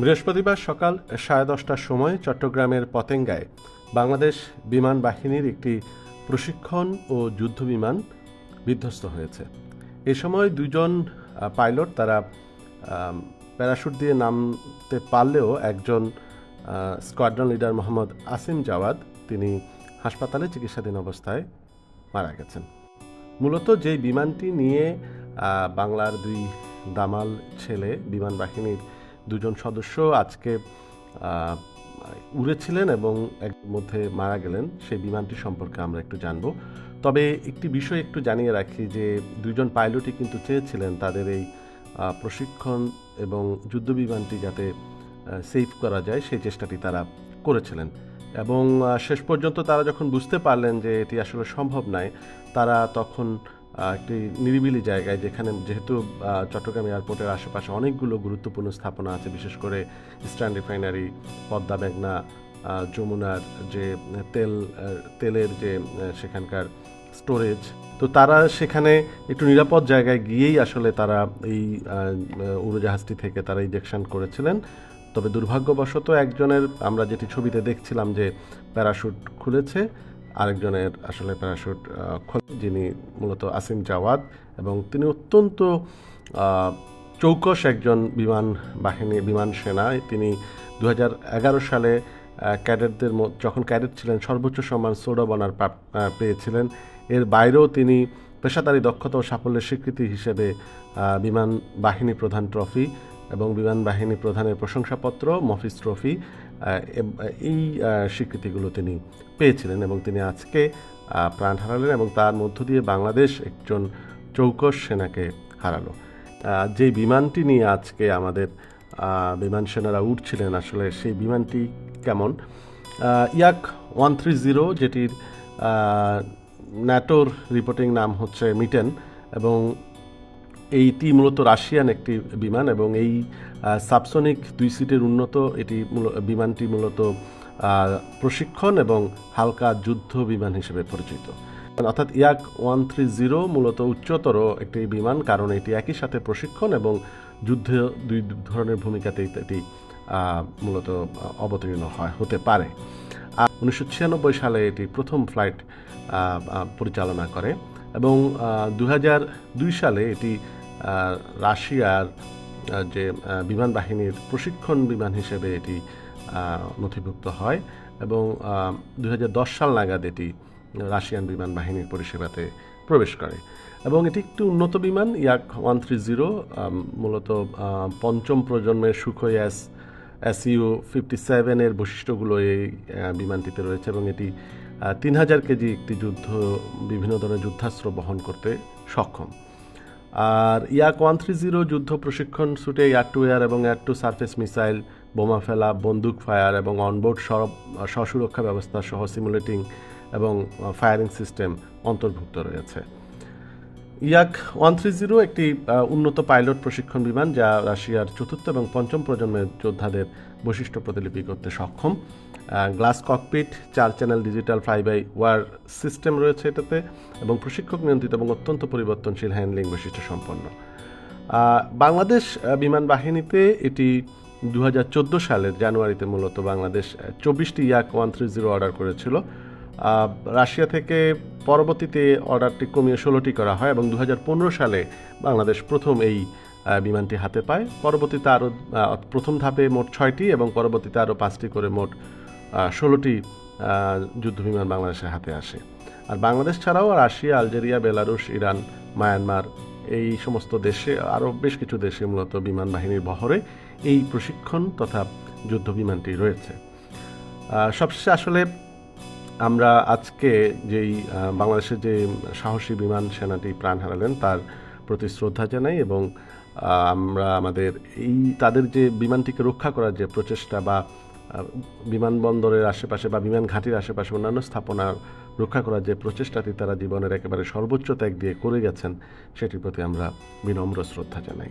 বৃহস্পতিবার সকাল সাড়ে দশটার সময় চট্টগ্রামের পতেঙ্গায় বাংলাদেশ বিমান বাহিনীর একটি প্রশিক্ষণ ও যুদ্ধ বিমান বিধ্বস্ত হয়েছে। এ সময় দুজন পাইলট তারা প্যারাশুট দিয়ে নামতে পারলেও একজন স্কোয়াড্রন লিডার মোহাম্মদ আসিম জাওয়াদ তিনি হাসপাতালে চিকিৎসাধীন অবস্থায় মারা গেছেন। মূলত যে বিমানটি নিয়ে বাংলার দুই দামাল ছেলে বিমান বাহিনীর দুজন সদস্য আজকে উড়েছিলেন এবং এক মধ্যে মারা গেলেন। সেই বিমানটি সম্পর্কে আমরা একটু জানব। তবে একটি বিষয় একটু জানিয়ে রাখি যে দুজন পাইলটই কিন্তু চেয়েছিলেন তাদের এই প্রশিক্ষণ এবং যুদ্ধ বিমানটি যাতে সেভ করা যায়, সেই চেষ্টাটি তারা করেছিলেন। এবং শেষ পর্যন্ত তারা যখন বুঝতে পারলেন যে এটি আসলে সম্ভব নয়, তারা তখন একটি নিরিবিলি জায়গায় যেখানে যেহেতু চট্টগ্রাম এয়ারপোর্টের আশেপাশে অনেকগুলো গুরুত্বপূর্ণ স্থাপনা আছে, বিশেষ করে ইস্টার্ন রিফাইনারি, পদ্মা মেঘনা যমুনার যে তেল তেলের যে সেখানকার স্টোরেজ তো তারা সেখানে একটু নিরাপদ জায়গায় গিয়েই আসলে তারা এই উড়োজাহাজটি থেকে তারা ইজেকশন করেছিলেন। তবে দুর্ভাগ্যবশত একজনের, আমরা যেটি ছবিতে দেখছিলাম যে প্যারাশুট খুলেছে আরেকজনের আসলে প্যারাশুট যিনি মূলত আসিম জাওয়াদ এবং তিনি অত্যন্ত চৌকস একজন বিমান বাহিনী, বিমান সেনা। তিনি দু হাজার এগারো সালে ক্যাডেটদের যখন ক্যাডেট ছিলেন, সর্বোচ্চ সম্মান সোডা বনার পেয়েছিলেন। এর বাইরেও তিনি পেশাদারি দক্ষতা ও সাফল্যের স্বীকৃতি হিসেবে বিমান বাহিনী প্রধান ট্রফি এবং বিমান বাহিনী প্রধানের প্রশংসাপত্র, মফিজ ট্রফি এই স্বীকৃতিগুলো তিনি পেয়েছিলেন এবং তিনি আজকে প্রাণ হারালেন এবং তার মধ্য দিয়ে বাংলাদেশ একজন চৌকস সেনাকে হারালো। যে বিমানটি নিয়ে আজকে আমাদের বিমান সেনারা উঠছিলেন, আসলে সেই বিমানটি কেমন? ইয়াক ওয়ান থ্রি জিরো, যেটির ন্যাটোর রিপোর্টিং নাম হচ্ছে মিটেন এবং এইটি মূলত রাশিয়ান একটি বিমান এবং এই সাবসনিক দুই সিটের উন্নত এটি বিমানটি মূলত প্রশিক্ষণ এবং হালকা যুদ্ধ বিমান হিসেবে পরিচিত। অর্থাৎ ইয়াক ওয়ান থ্রি জিরো মূলত উচ্চতর একটি বিমান কারণ এটি একই সাথে প্রশিক্ষণ এবং যুদ্ধ দুই ধরনের ভূমিকাতে এটি মূলত অবতীর্ণ হয়, হতে পারে। আর উনিশশো ছিয়ানব্বই সালে এটি প্রথম ফ্লাইট পরিচালনা করে। এবং দু সালে এটি রাশিয়ার যে বিমান বাহিনীর প্রশিক্ষণ বিমান হিসেবে এটি নথিভুক্ত হয় এবং দু হাজার দশ সাল নাগাদ এটি রাশিয়ান বিমান বাহিনীর পরিষেবাতে প্রবেশ করে। এবং এটি একটি উন্নত বিমান, ইয়াক ওয়ান থ্রি জিরো মূলত পঞ্চম প্রজন্মের সুখই এস এসইউ ফিফটি সেভেনের বৈশিষ্ট্যগুলো এই বিমানটিতে রয়েছে এবং এটি তিন হাজার কেজি একটি যুদ্ধ, বিভিন্ন ধরনের যুদ্ধাস্ত্র বহন করতে সক্ষম। আর ইয়াক ওয়ান থ্রি জিরো যুদ্ধ প্রশিক্ষণ সুটে এয়ার টু এয়ার এবং এয়ার টু সার্ফেস মিসাইল, বোমা ফেলা, বন্দুক ফায়ার এবং অনবোর্ড সরব, স্বসুরক্ষা ব্যবস্থা সহ সিমুলেটিং এবং ফায়ারিং সিস্টেম অন্তর্ভুক্ত রয়েছে। ইয়াক ওয়ান থ্রি জিরো একটি উন্নত পাইলট প্রশিক্ষণ বিমান যা রাশিয়ার চতুর্থ এবং পঞ্চম প্রজন্মের যোদ্ধাদের বৈশিষ্ট্য প্রতিলিপি করতে সক্ষম। গ্লাস ককপিট, চার channel digital fly by wire system রয়েছে এটাতে, এবং প্রশিক্ষক নিয়ন্ত্রিত এবং অত্যন্ত পরিবর্তনশীল হ্যান্ডলিং বৈশিষ্ট্য সম্পন্ন। বাংলাদেশ বিমান বাহিনীতে এটি দু হাজার চোদ্দ সালের জানুয়ারিতে মূলত বাংলাদেশ চব্বিশটি Yak one three zero order করেছিল। রাশিয়া থেকে পরবর্তীতে অর্ডারটি কমিয়ে ষোলোটি করা হয় এবং দু হাজার পনেরো সালে বাংলাদেশ প্রথম এই বিমানটি হাতে পায়। পরবর্তীতে আরও প্রথম ধাপে মোট ছয়টি এবং পরবর্তীতে আরও পাঁচটি করে মোট ষোলোটি যুদ্ধ বিমান বাংলাদেশের হাতে আসে। আর বাংলাদেশ ছাড়াও Russia, Algeria, Belarus, Iran, Myanmar এই সমস্ত দেশে, আরও বেশ কিছু দেশে মূলত বিমান বাহিনীর বহরে এই প্রশিক্ষণ তথা যুদ্ধ বিমানটি রয়েছে সবশেষে আসলে আমরা আজকে যেই বাংলাদেশের যে সাহসী বিমান সেনাটি প্রাণ হারালেন, তার প্রতি শ্রদ্ধা জানাই এবং আমরা আমাদের এই, তাদের যে বিমানটিকে রক্ষা করার যে প্রচেষ্টা বা বিমানবন্দরের আশেপাশে বা বিমান ঘাঁটির আশেপাশে অন্যান্য স্থাপনা রক্ষা করার যে প্রচেষ্টাটি তারা জীবনের একেবারে সর্বোচ্চ ত্যাগ দিয়ে করে গেছেন, সেটির প্রতি আমরা বিনম্র শ্রদ্ধা জানাই।